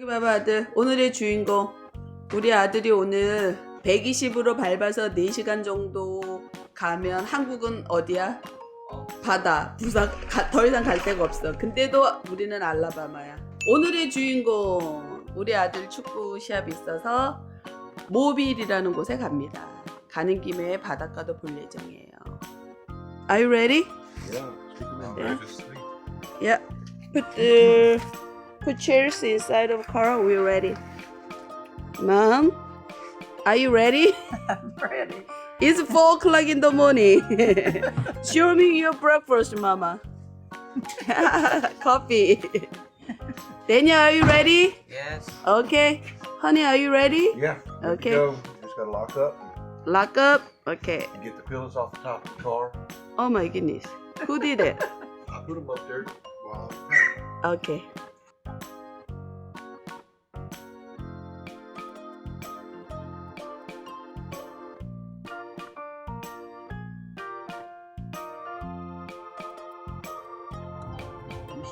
여기 봐봐 아들. 오늘의 주인공. 우리 아들이 오늘 120으로 밟아서 4시간 정도 가면 한국은 어디야? 바다. 부산 가- 더 이상 갈 데가 없어. 근데도 우리는 알라바마야. 오늘의 주인공. 우리 아들 축구 시합이 있어서 모빌이라는 곳에 갑니다. 가는 김에 바닷가도 볼 예정이에요. Are you ready? Yeah. Yeah. Put the put chairs inside of car. We're ready. Mom, are you ready? I'm ready. It's four o'clock in the morning. Show me your breakfast, Mama. Coffee. Daniel, are you ready? Yes. Okay. Honey, are you ready? Yeah. Okay. Go. Just gotta lock up Lock up. Okay. and get the pillows off the top of the car. Oh my goodness. Who did it? I put them up there while I was packing. Okay.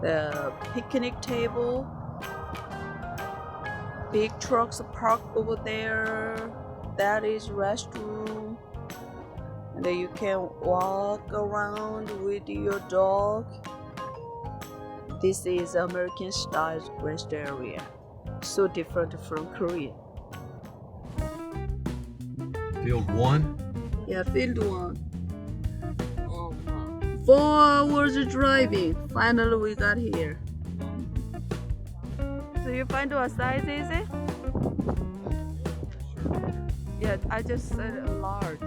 the picnic table, big trucks parked over there. That is restroom. And then you can walk around with your dog. This is American style rest area. So different from Korea. Field one. Yeah, field one. Four hours driving. Finally, we got here. So you find what size is it? Yeah, I just said large.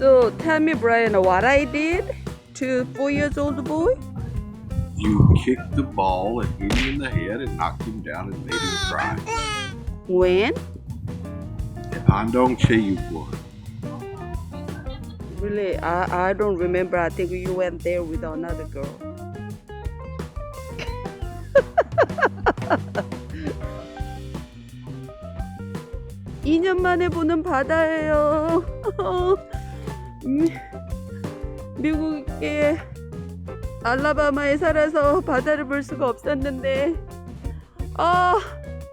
So tell me, Brian, what I did to four years old boy? You kicked the ball and hit him in the head and knocked him down and made him cry. When? Pandong one. Really, I, I don't remember. I think you went there with another girl. (2 년 만에 보는 바다예요. 미- 미국의 알라바마에 살아서 바다를 볼 수가 없었는데, 아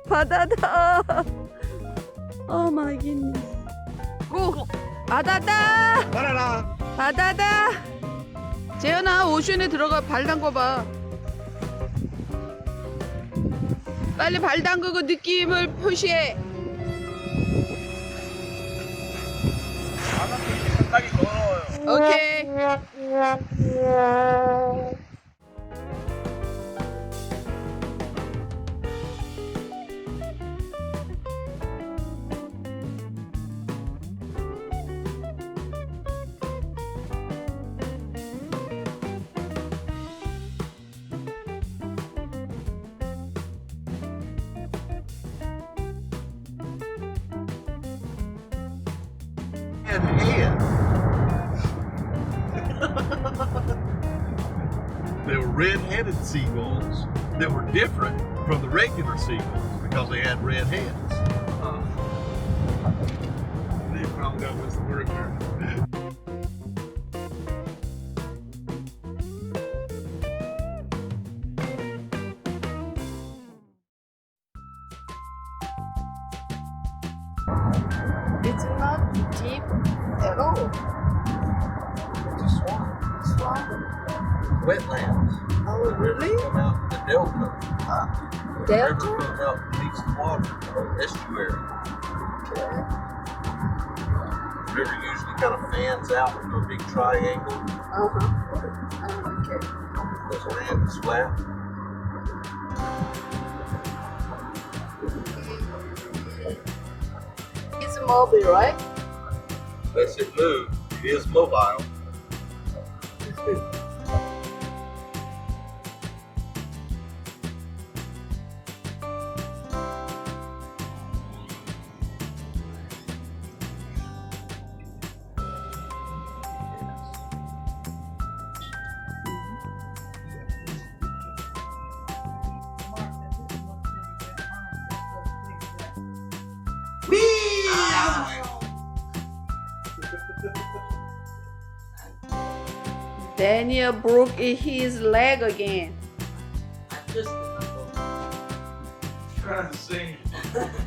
바다다. 오 마이 갓. 고 바다다. 바나나. 바다다. 재현아 오션에 들어가 발 담궈봐. 빨리 발 담그고 느낌을 표시해. Okay. It is. Red-headed seagulls that were different from the regular seagulls because they had red heads. They found out what's the word. Wetlands. Oh, really? Come out the delta. The river Delta? comes out and meets the water, or estuary. Okay. River usually kind of fans out into a big triangle. Uh-huh. Oh, okay. The land is flat. It's mobile, right? Unless it moved, it is mobile. Daniel broke his leg again. I just trying to sing.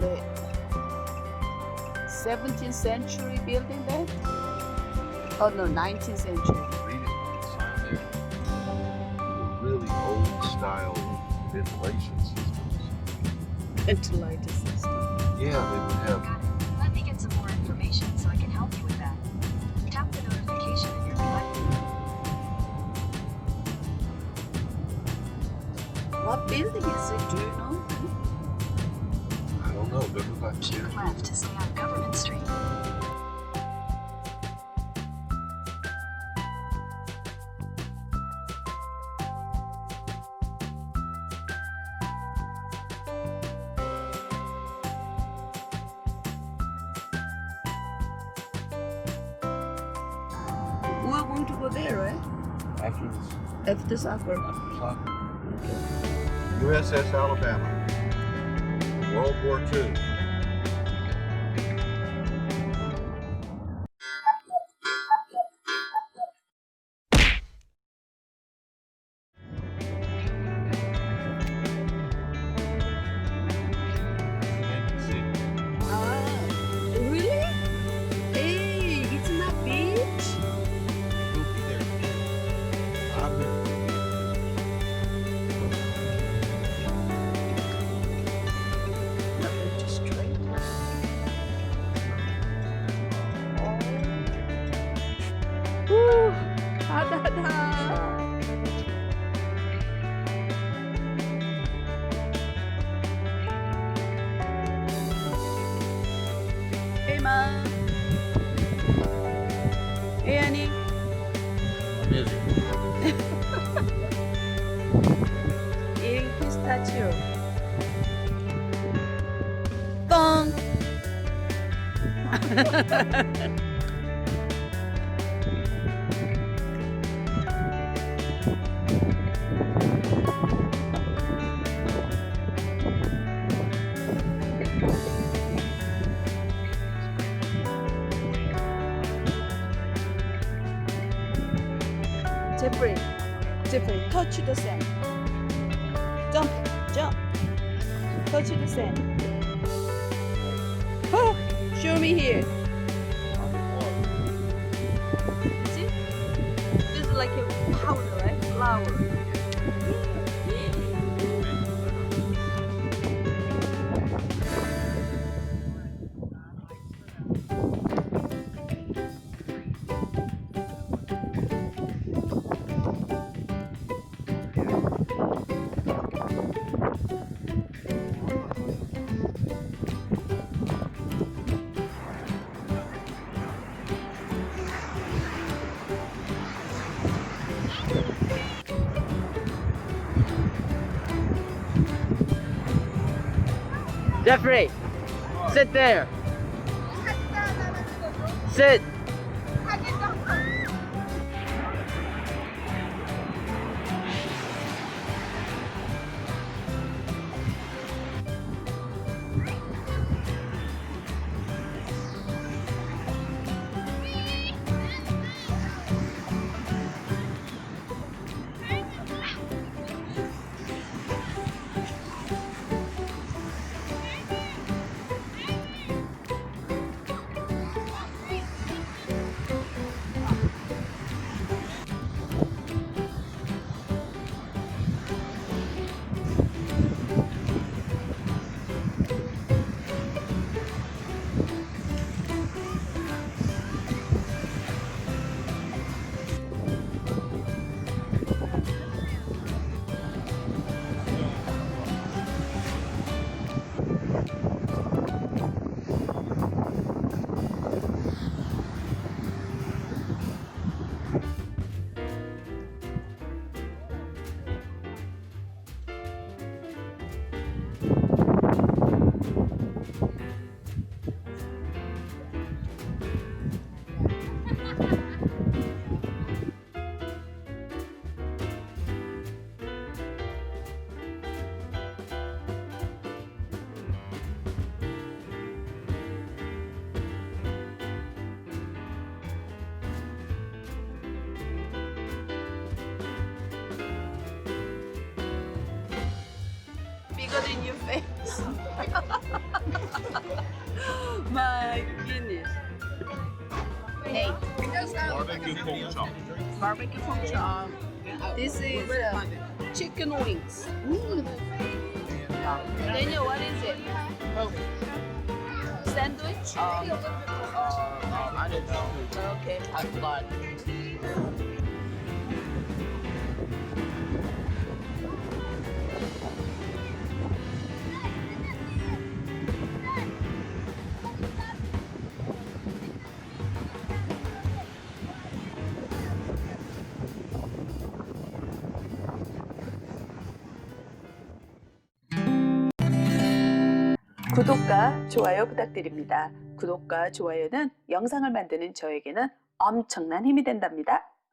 The 17th century building there? Oh no, 19th century. Read it on the sign there. The really old style ventilation systems. Ventilator system. Yeah, they would have Let me get some more information so I can help you with that. Tap the notification in your device. What building is it? Do you know? I don't know, but it looked like Keep left to stay on Government Street. We're going to go there, right? After this, After soccer. after soccer. USS Alabama. World War II. 바다다. 에마. 에안이. 이 피스타치오. 뻥. Jeffrey, Jeffrey, touch the sand. Jump, jump. Touch the sand. Oh, show me here. See? This is like a powder, right? Flour. Jeffrey, sit there. Sit. good in your face. My goodness. Hey. Barbecue pork chop. Barbecue pork chop. This is uh, chicken wings. Mm. Daniel, what is it? Oh. Sandwich? Um, uh, I don't know. Okay. I forgot. 구독과 좋아요 부탁드립니다. 구독과 좋아요는 영상을 만드는 저에게는 엄청난 힘이 된답니다.